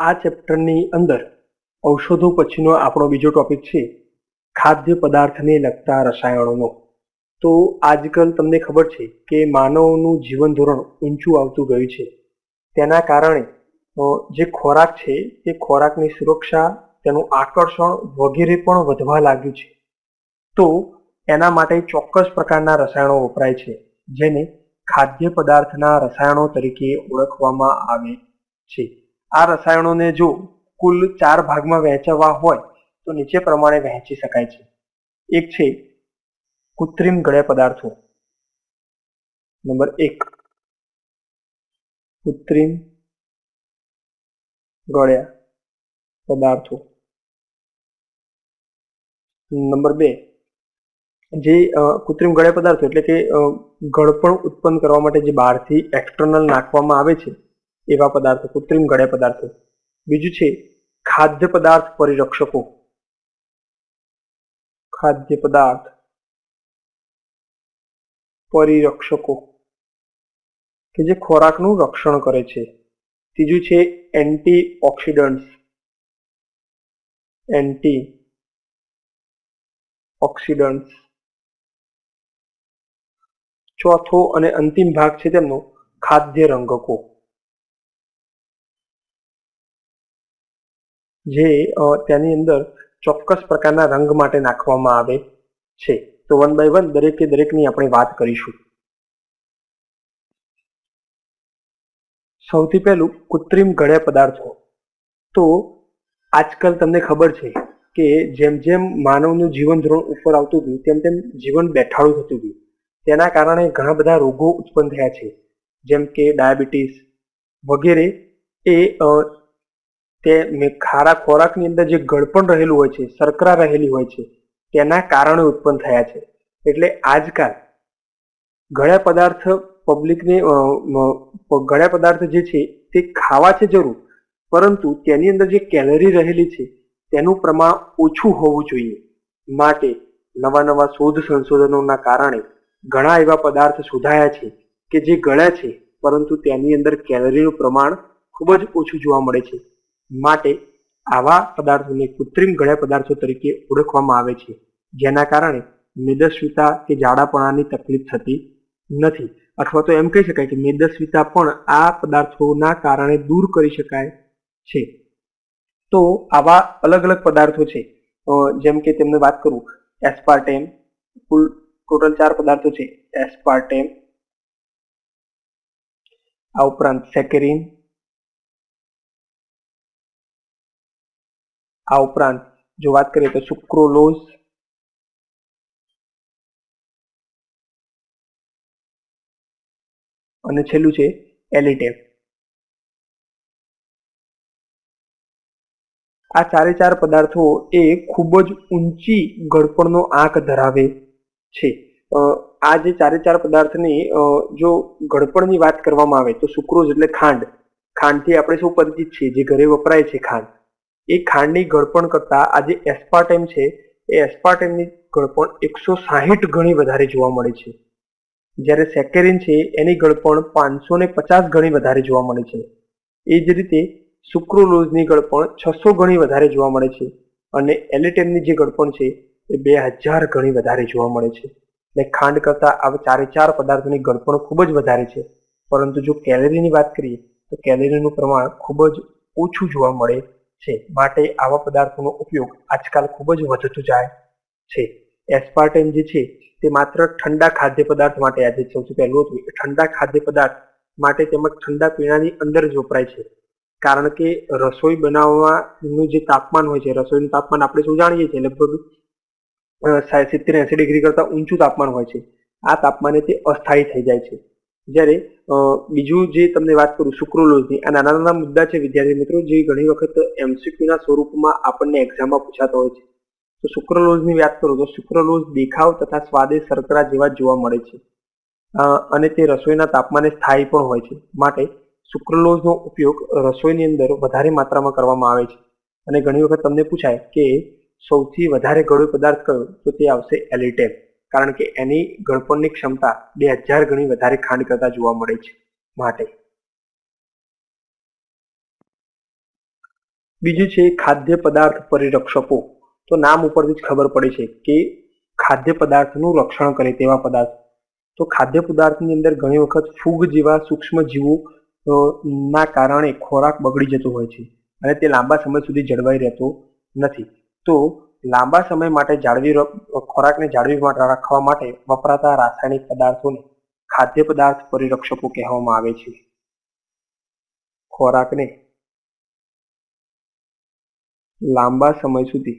આ ચેપ્ટરની અંદર ઔષધો પછીનો આપણો બીજો ટોપિક છે ખાદ્ય પદાર્થને લગતા રસાયણોનો. તો આજકાલ તમને ખબર છે કે માનવનું જીવન ધોરણ ઊંચું આવતું ગયું છે. તેના કારણે જે ખોરાક છે તે ખોરાકની સુરક્ષા, તેનું આકર્ષણ વગેરે પણ વધવા લાગ્યું છે. તો એના માટે ચોક્કસ પ્રકારના રસાયણો વપરાય છે, જેને ખાદ્ય પદાર્થના રસાયણો તરીકે ઓળખવામાં આવે છે. આ રસાયણોને જો કુલ ચાર ભાગમાં વહેંચવા હોય, તો નીચે પ્રમાણે વહેંચી શકાય છે. એક છે કૃત્રિમ ગળ્યા પદાર્થો. નંબર એક. કૃત્રિમ ગળ્યા પદાર્થો. નંબર બે. જે કૃત્રિમ ગળ્યા પદાર્થો એટલે કે ગળપણ ઉત્પન્ન કરવા માટે જે બહારથી એક્સટર્નલ નાખવામાં આવે છે એવા પદાર્થો, કૃત્રિમ ઘડ્યા પદાર્થો. બીજું છે, ખાદ્ય પદાર્થ પરિરક્ષકો. ખાદ્ય પદાર્થ પરિરક્ષકો. કે જે ખોરાકનું રક્ષણ કરે છે. ત્રીજું છે એન્ટી ઓક્સિડન્ટ્સ એન્ટી ઓક્સિડન્ટ્સ ચોથો અને અંતિમ ભાગ છે તેમનો ખાદ્ય રંગકો. જે તેની અંદર ચોક્કસ પ્રકારના રંગ માટે નાખવામાં આવે છે. તો વન બાય વન દરેકે દરેકની આપણે વાત કરીશું. સૌથી પહેલું કૃત્રિમ ગળ્યા પદાર્થો. તો આજકાલ તમને ખબર છે કે જેમ જેમ માનવનું જીવન ધોરણ ઉપર આવતું હતું, તેમ તેમ જીવન બેઠાડું થતું હતું. તેના કારણે ઘણા બધા રોગો ઉત્પન્ન થયા છે. જેમ કે ડાયાબિટીસ વગેરે એ તે ખારા ખોરાકની અંદર જે ગળપણ રહેલું હોય છે, શર્કરા રહેલી હોય છે, તેના કારણે ઉત્પન્ન થયા છે. એટલે આજકાલ ગળ્યા પદાર્થ પબ્લિકને ગળ્યા પદાર્થ જે છે, તે ખાવા છે જરૂર, પરંતુ તેની અંદર જે કેલરી રહેલી છે, તેનું પ્રમાણ ઓછું હોવું જોઈએ. માટે નવા નવા શોધ સંશોધનોના કારણે ઘણા એવા પદાર્થ શોધાયા છે કે જે ગળ્યા છે, પરંતુ તેની અંદર કેલરીનું પ્રમાણ ખૂબ જ ઓછું જોવા મળે છે. માટે આવા પદાર્થોને કૃત્રિમ ગળ્યા પદાર્થો તરીકે ઓળખવામાં આવે છે. જેના કારણે મેદસ્વીતા કે જાડાપણાની તકલીફ થતી નથી. અથવા તો એમ કહી શકાય કે મેદસ્વીતા પણ આ પદાર્થોના કારણે દૂર કરી શકાય છે. તો આવા અલગ અલગ પદાર્થો છે. જેમ કે તેમને વાત કરું એસ્પાર્ટેમ કુલ, ટોટલ ચાર પદાર્થો છે. એસ્પાર્ટેમ આ ઉપરાંત સેકેરિન આ ઉપરાંત, જો વાત કરીએ તો સુક્રોલોઝ, અને છેલ્લું છે એલિટેપ આ ચારે ચાર પદાર્થો એ ખૂબ જ ઊંચી ગળપણનો આંક ધરાવે છે. આ જે ચારે ચાર પદાર્થની જો ગળપણની વાત કરવામાં આવે તો સુક્રોઝ એટલે ખાંડ. ખાંડથી આપણે સૌ પરિચિત છીએ? જે ઘરે વપરાય છે ખાંડ. એ ખાંડની ગળપણ કરતા આ જે એસ્પાર્ટેમ છે, એ એસ્પાર્ટેમની ગળપણ એકસો સાહીઠ ગણી વધારે જોવા મળે છે. જ્યારે સેકેરિન છે, એની ગળપણ પાંચસો ને પચાસ ગણી વધારે જોવા મળે છે. એ જ રીતે સુક્રોલોઝની ગળપણ છસો ગણી વધારે જોવા મળે છે અને એલિટેમની જે ગળપણ છે, એ બે હજાર ગણી વધારે જોવા મળે છે. ને ખાંડ કરતાં આ ચારે ચાર પદાર્થોની ગળપણ ખૂબ જ વધારે છે. પરંતુ જો કેલેરીની વાત કરીએ, તો કેલેરીનું પ્રમાણ ખૂબ જ ઓછું જોવા મળે છે. માટે આવા પદાર્થોનો ઉપયોગ આજકાલ ખૂબ જ વધતો જાય છે. એસ્પાર્ટેમ જે છે તે માત્ર ઠંડા ખાદ્ય પદાર્થ માટે આજે સૌથી પહેલું હતું. ઠંડા ખાદ્ય પદાર્થ માટે તેમજ ઠંડા પીણાની અંદર જ વપરાય છે. કારણ કે રસોઈ બનાવવાનું જે તાપમાન હોય છે, રસોઈનું તાપમાન આપણે શું જાણીએ છીએ, લગભગ સિત્તેર એસી ડિગ્રી કરતાં ઊંચું તાપમાન હોય છે. આ તાપમાને તે અસ્થાયી થઈ જાય છે. જ્યારે બીજું જે તમને વાત કરું સુક્રોલોઝની આ નાના નાના મુદ્દા છે વિદ્યાર્થી મિત્રો, જે ઘણી વખત એમસીક્યુના સ્વરૂપમાં આપણને એક્ઝામમાં પૂછાતા હોય છે. તો શુક્રલોઝની વાત કરું તો શુક્રલોઝ દેખાવ તથા સ્વાદે શર્કરા જેવા જોવા મળે છે. અને તે રસોઈના તાપમાને સ્થાયી પણ હોય છે. માટે શુક્રલોઝનો ઉપયોગ રસોઈની અંદર વધારે માત્રામાં કરવામાં આવે છે. અને ઘણી વખત તમને પૂછાય કે સૌથી વધારે ગળ્યો પદાર્થ કયો? તો તે આવશે એલિટેમ કારણ કે એની ગળપણની ક્ષમતા બે હજાર ગણી વધારે ખાંડ કરતા જોવા મળે છે માટે. બીજું છે ખાદ્ય પદાર્થ પરિરક્ષકો. તો નામ ઉપરથી જ ખબર પડે છે કે ખાદ્ય પદાર્થનું રક્ષણ કરે તેવા પદાર્થ. તો ખાદ્ય પદાર્થની અંદર ઘણી વખત ફૂગ જેવા સૂક્ષ્મ જીવો ના કારણે ખોરાક બગડી જતો હોય છે અને તે લાંબા સમય સુધી જળવાઈ રહેતો નથી. તો લાંબા સમય માટે જાળવી ખોરાકને જાળવી રાખવા માટે વપરાતા રાસાયણિક પદાર્થોને ખાદ્ય પદાર્થ પરિરક્ષકો કહેવામાં આવે છે. ખોરાકને લાંબા સમય સુધી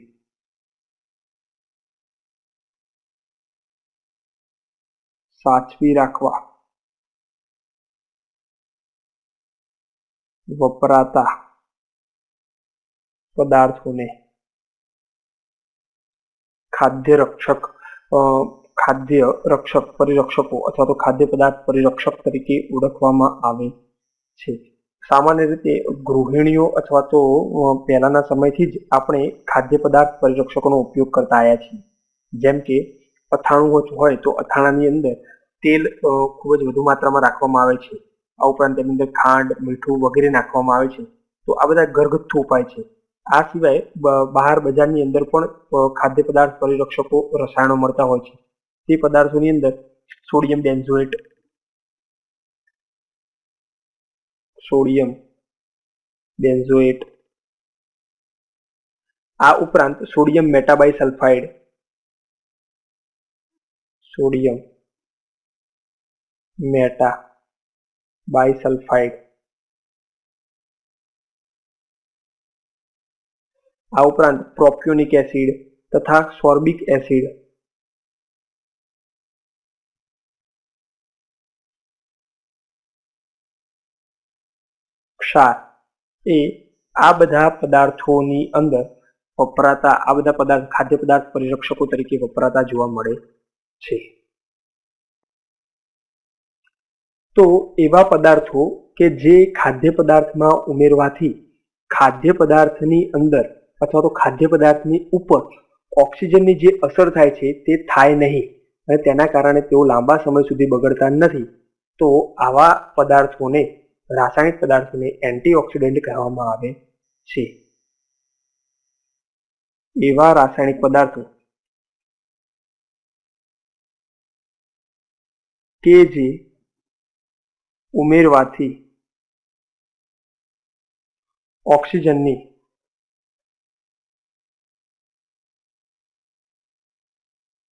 સાચવી રાખવા વપરાતા પદાર્થોને ખાદ્ય રક્ષક ખાદ્ય રક્ષક પરિરક્ષકો અથવા તો ખાદ્ય પદાર્થ પરિરક્ષક તરીકે ઓળખવામાં આવે છે. સામાન્ય રીતે ગૃહિણીઓ અથવા તો પહેલાના સમયથી જ આપણે ખાદ્ય પદાર્થ પરિરક્ષકોનો ઉપયોગ કરતા આવ્યા છીએ. જેમ કે અથાણું હોય તો અથાણાની અંદર તેલ ખૂબ જ વધુ માત્રામાં રાખવામાં આવે છે. આ ઉપરાંત તેની અંદર ખાંડ, મીઠું વગેરે નાખવામાં આવે છે. તો આ બધા ઘરગથ્થુ ઉપાય છે. આ સિવાય બહાર બજારની અંદર પણ ખાદ્ય પદાર્થ પરિરક્ષકો રસાયણો મળતા હોય છે. તે પદાર્થોની અંદર સોડિયમ બેન્ઝોએટ સોડિયમ બેન્ઝોએટ, આ ઉપરાંત sodium metabisulphide sodium meta bisulphide આ ઉપરાંત પ્રોપ્યુનિક એસિડ તથા સોર્બિક એસિડ. ક્ષાર એ આ બધા પદાર્થોની અંદર વપરાતા, આ બધા પદાર્થ, ખાદ્ય પદાર્થ પરિરક્ષકો તરીકે વપરાતા જોવા મળે છે. તો એવા પદાર્થો કે જે ખાદ્ય પદાર્થમાં ઉમેરવાથી ખાદ્ય પદાર્થની અંદર અથવા તો ખાદ્ય પદાર્થની ઉપર ઓક્સિજનની જે અસર થાય છે તે થાય નહીં અને તેના કારણે તેઓ લાંબા સમય સુધી બગડતા નથી. તો આવા પદાર્થોને, રાસાયણિક પદાર્થોને એન્ટીઓક્સિડન્ટ કહેવામાં આવે છે. એવા રાસાયણિક પદાર્થો કે જે ઉમેરવાથી ઓક્સિજનની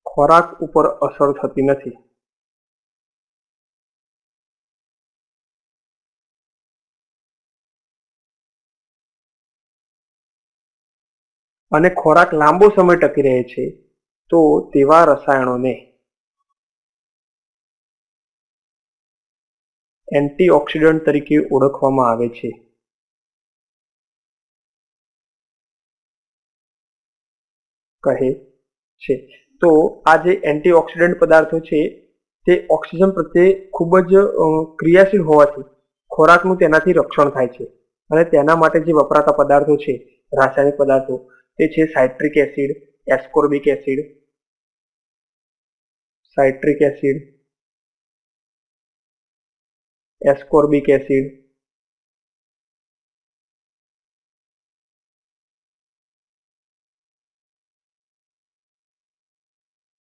ખોરાક ઉપર અસર થતી નથી. અને ખોરાક લાંબો સમય ટકી રહે છે, તો તેવા રસાયણોને એન્ટીઓક્સિડન્ટ તરીકે ઓળખવામાં આવે છે. કહે છે. તો આ જે એન્ટીઓક્સિડન્ટ પદાર્થો છે, તે ઓક્સિજન પ્રત્યે ખૂબ જ ક્રિયાશીલ હોવાથી ખોરાકનું તેનાથી રક્ષણ થાય છે. અને તેના માટે જે વપરાતા પદાર્થો છે, રાસાયણિક પદાર્થો, તે છે citric acid, ascorbic acid, citric acid, ascorbic acid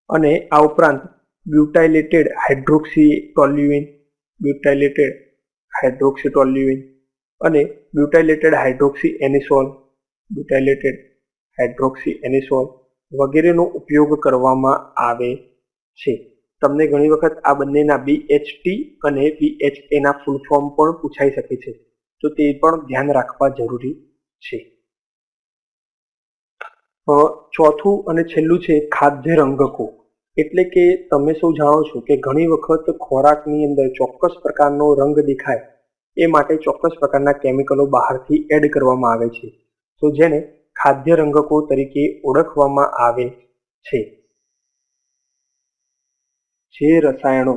અને આ ઉપરાંત butylated hydroxy toluene butylated hydroxy toluene અને બ્યુટાઇલેટેડ હાઇડ્રોક્સી એનિસોલ બ્યુટાઇલેટેડ હાઇડ્રોક્સી એનિસોલ વગેરેનો ઉપયોગ કરવામાં આવે છે. તમને ઘણી વખત આ બંનેના BHT અને BHA ના ફૂલ ફોર્મ પણ પૂછાઈ શકે છે, તો તે પણ ધ્યાન રાખવા જરૂરી છે. ચોથું અને છેલ્લું છે ખાદ્ય રંગકો. એટલે કે તમે સૌ જાણો છો કે ઘણી વખત ખોરાકની અંદર ચોક્કસ પ્રકારનો રંગ દેખાય, એ માટે ચોક્કસ પ્રકારના કેમિકલો બહારથી એડ કરવામાં આવે છે. તો જેને ખાદ્ય રંગકો તરીકે ઓળખવામાં આવે છે. જે રસાયણો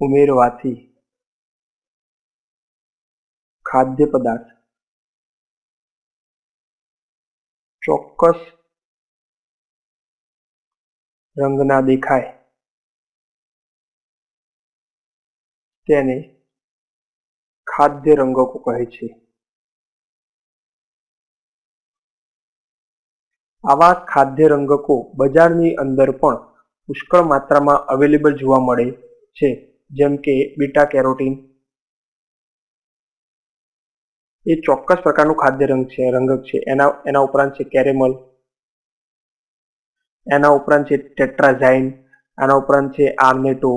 ઉમેરવાથી ખાદ્ય પદાર્થ ચોક્કસ રંગના દેખાય. તેને ખાદ્ય રંગકો કહે છે. આવા ખાદ્ય રંગકો બજારની અંદર પણ પુષ્કળ માત્રામાં અવેલેબલ જોવા મળે છે, જેમ કે બીટા કેરોટીન. એ ચોક્કસ પ્રકારનું ખાદ્ય રંગ છે, રંગક છે. એના એના ઉપરાંત છે કેરેમલ. એના ઉપરાંત છે ટેટ્રાઝાઇન, આના ઉપરાંત છે આર્નેટો.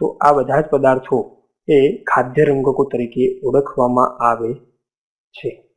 તો આ બધા જ પદાર્થો એ ખાદ્ય રંગકો તરીકે ઓળખવામાં આવે છે.